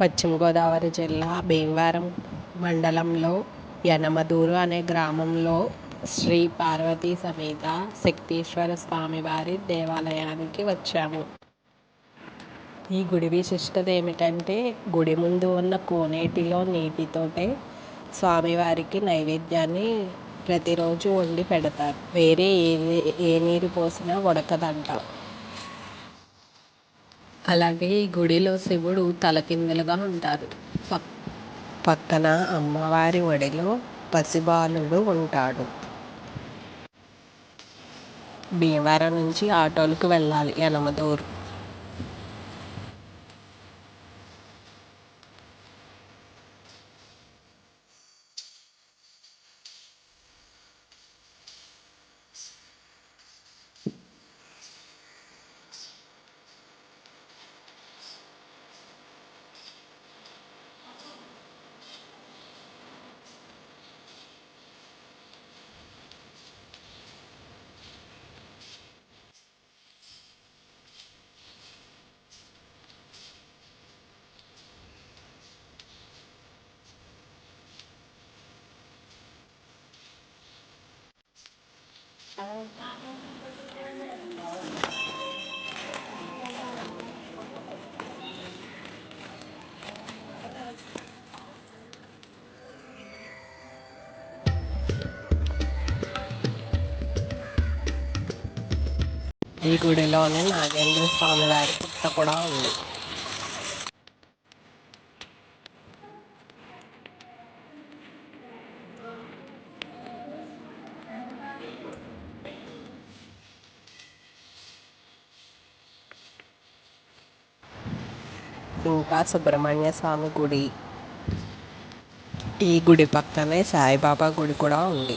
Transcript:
పశ్చిమ గోదావరి జిల్లా భీమవరం మండలంలో యనమదూరు అనే గ్రామంలో శ్రీ పార్వతీ సమేత శక్తీశ్వర స్వామివారి దేవాలయానికి వచ్చాము. ఈ గుడి విశిష్టత ఏమిటంటే గుడి ముందు ఉన్న కోనేటిలో నీటితోటే స్వామివారికి నైవేద్యాన్ని ప్రతిరోజు వండి పెడతారు. వేరే ఏ ఏ నీరు పోసినా ఉడకదంట. అలాగే ఈ గుడిలో శివుడు తలకిందులుగా ఉంటారు. పక్ పక్కన అమ్మవారి ఒడిలో పసిబాలుడు ఉంటాడు. భీమవరం నుంచి ఆటోలకు వెళ్ళాలి యనమదూరు. ఈ గుడిలోనే నాగేంద్ర స్వామి వారి పుట్ట కూడా ఉంది. ఇంకా సుబ్రహ్మణ్య స్వామి గుడి. ఈ గుడి పక్కనే సాయిబాబా గుడి కూడా ఉంది.